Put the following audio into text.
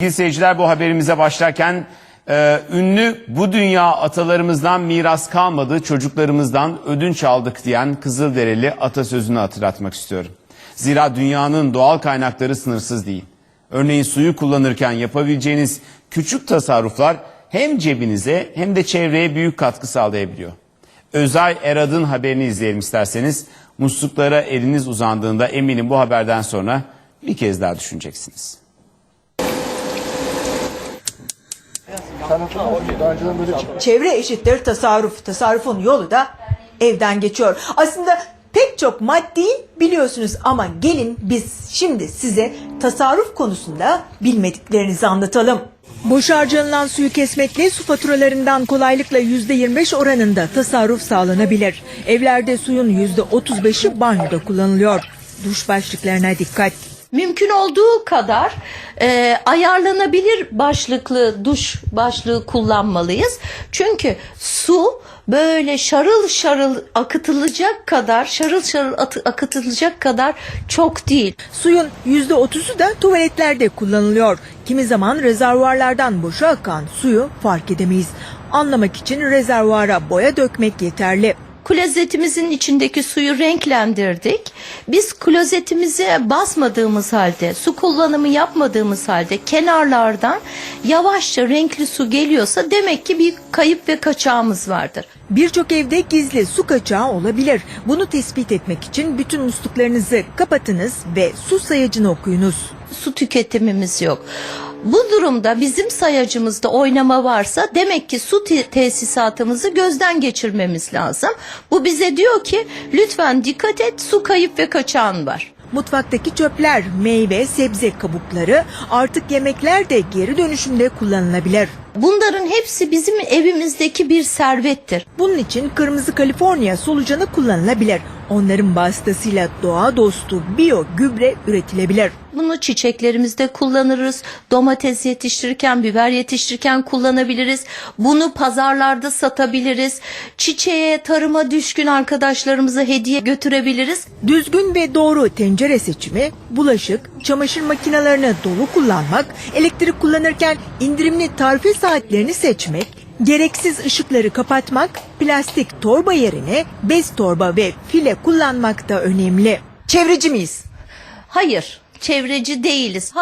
Sevgili seyirciler bu haberimize başlarken e, ünlü bu dünya atalarımızdan miras kalmadı çocuklarımızdan ödünç aldık diyen Kızılderili atasözünü hatırlatmak istiyorum. Zira dünyanın doğal kaynakları sınırsız değil. Örneğin suyu kullanırken yapabileceğiniz küçük tasarruflar hem cebinize hem de çevreye büyük katkı sağlayabiliyor. Özay Erad'ın haberini izleyelim isterseniz. Musluklara eliniz uzandığında eminim bu haberden sonra bir kez daha düşüneceksiniz. Çevre eşittir tasarruf. Tasarrufun yolu da evden geçiyor. Aslında pek çok maddi biliyorsunuz ama gelin biz şimdi size tasarruf konusunda bilmediklerinizi anlatalım. Boş harcanılan suyu kesmekle su faturalarından kolaylıkla %25 oranında tasarruf sağlanabilir. Evlerde suyun %35'i banyoda kullanılıyor. Duş başlıklarına dikkat. Mümkün olduğu kadar e, ayarlanabilir başlıklı duş başlığı kullanmalıyız. Çünkü su böyle şarıl şarıl akıtılacak kadar şarıl şarıl akıtılacak kadar çok değil. Suyun %30'u da tuvaletlerde kullanılıyor. Kimi zaman rezervuarlardan boşa akan suyu fark edemeyiz. Anlamak için rezervuara boya dökmek yeterli. Klozetimizin içindeki suyu renklendirdik. Biz klozetimize basmadığımız halde, su kullanımı yapmadığımız halde kenarlardan yavaşça renkli su geliyorsa demek ki bir kayıp ve kaçağımız vardır. Birçok evde gizli su kaçağı olabilir. Bunu tespit etmek için bütün musluklarınızı kapatınız ve su sayacını okuyunuz. su tüketimimiz yok. Bu durumda bizim sayacımızda oynama varsa demek ki su te- tesisatımızı gözden geçirmemiz lazım. Bu bize diyor ki lütfen dikkat et su kayıp ve kaçağın var. Mutfaktaki çöpler, meyve, sebze kabukları artık yemekler de geri dönüşümde kullanılabilir. Bunların hepsi bizim evimizdeki bir servettir. Bunun için kırmızı Kaliforniya solucanı kullanılabilir. Onların vasıtasıyla doğa dostu biyo gübre üretilebilir. Bunu çiçeklerimizde kullanırız. Domates yetiştirirken, biber yetiştirirken kullanabiliriz. Bunu pazarlarda satabiliriz. Çiçeğe, tarıma düşkün arkadaşlarımıza hediye götürebiliriz. Düzgün ve doğru tencere seçimi, bulaşık, çamaşır makinelerini dolu kullanmak, elektrik kullanırken indirimli tarife saatlerini seçmek, gereksiz ışıkları kapatmak, plastik torba yerine bez torba ve file kullanmak da önemli. Çevreci miyiz? Hayır, çevreci değiliz.